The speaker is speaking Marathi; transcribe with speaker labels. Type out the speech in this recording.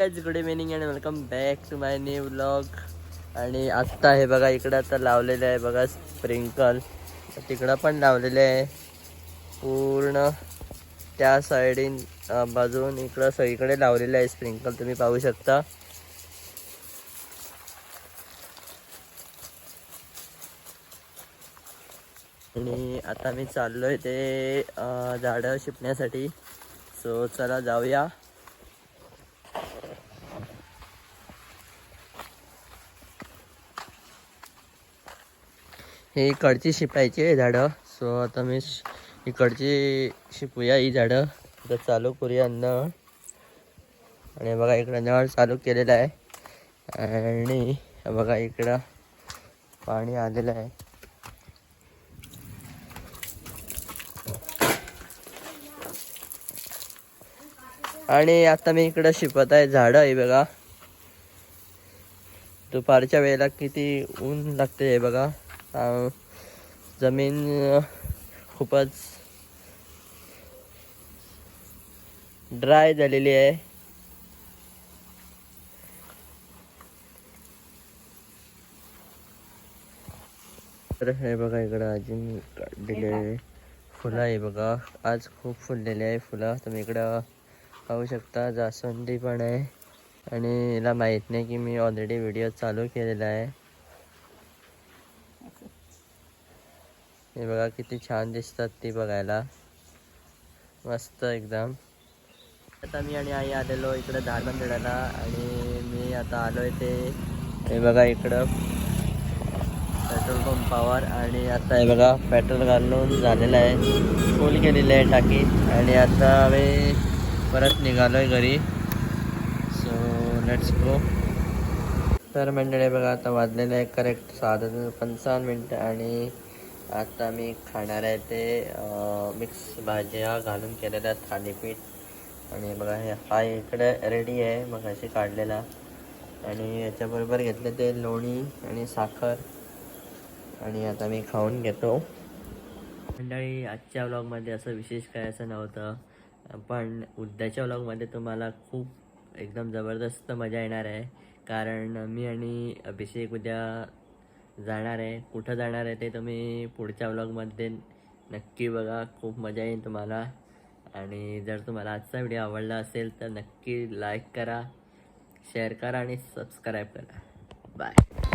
Speaker 1: Good evening and welcome back to my new blog आणि आत्ता हे बघा इकडं आता लावलेलं आहे बघा स्प्रिंकल तिकडं पण लावलेलं आहे. पूर्ण त्या साईडीन बाजून इकडं सगळीकडे लावलेलं आहे स्प्रिंकल तुम्ही पाहू शकता. आणि आता मी चाललो आहे ते झाडं शिपण्यासाठी. सो चला जाऊया. हे इकडची शिपायची आहे झाडं. सो आता मी इकडची शिपूया ही झाडं. आता चालू करूया नळ. आणि बघा इकडं नळ चालू केलेला आहे. आणि बघा इकडं पाणी आलेलं आहे. आणि आता मी इकडं शिपत आहे झाडं आहे बघा. दुपारच्या वेळेला किती ऊन लागते हे बघा. जमीन खूपच ड्राय झालेली आहे. तर हे बघा इकडं अजून काढलेले फुलं आहे बघा. आज खूप फुललेले आहे फुलं. तुम्ही इकडं पाहू शकता. जास्वंदी पण आहे. आणि हिला माहीत नाही की मी ऑलरेडी व्हिडिओ चालू केलेला आहे. हे बघा किती छान दिसतात ती बघायला. मस्त एकदम. आता मी आणि आई आलेलो इकडं झाड आणि मी आता आलोय ते हे बघा इकडं. पेट्रोल पंपावर आणि आता हे बघा पेट्रोल घालून झालेलं आहे. फुल केलेलं आहे टाकी. आणि आता आम्ही परत निघालोय घरी. सो लेट्स गो तर मंडळी बघा आता वाजलेलं आहे करेक्ट साधारण पंचावन्न मिनटं आणि आता मी खाणार आहे ते मिक्स भाज्या घालून केलेल्या थालीपीठ. आणि बघा हे हा इकडे रेडी आहे मग अशी काढलेला. आणि याच्याबरोबर घेतले ते लोणी आणि साखर. आणि आता मी खाऊन घेतो. मंडळी आजच्या व्लॉगमध्ये असं विशेष काय असं नव्हतं. पण उद्याच्या व्लॉगमध्ये तुम्हाला खूप एकदम जबरदस्त मजा येणार आहे. कारण मी आणि अभिषेक उद्या जाणार आहे. कुठं जाणार आहे ते तुम्ही पुढच्या व्लॉगमध्ये नक्की बघा. खूप मजा येईल तुम्हाला. आणि जर तुम्हाला आजचा व्हिडिओ आवडला असेल तर नक्की लाईक करा शेअर करा आणि सबस्क्राईब करा. बाय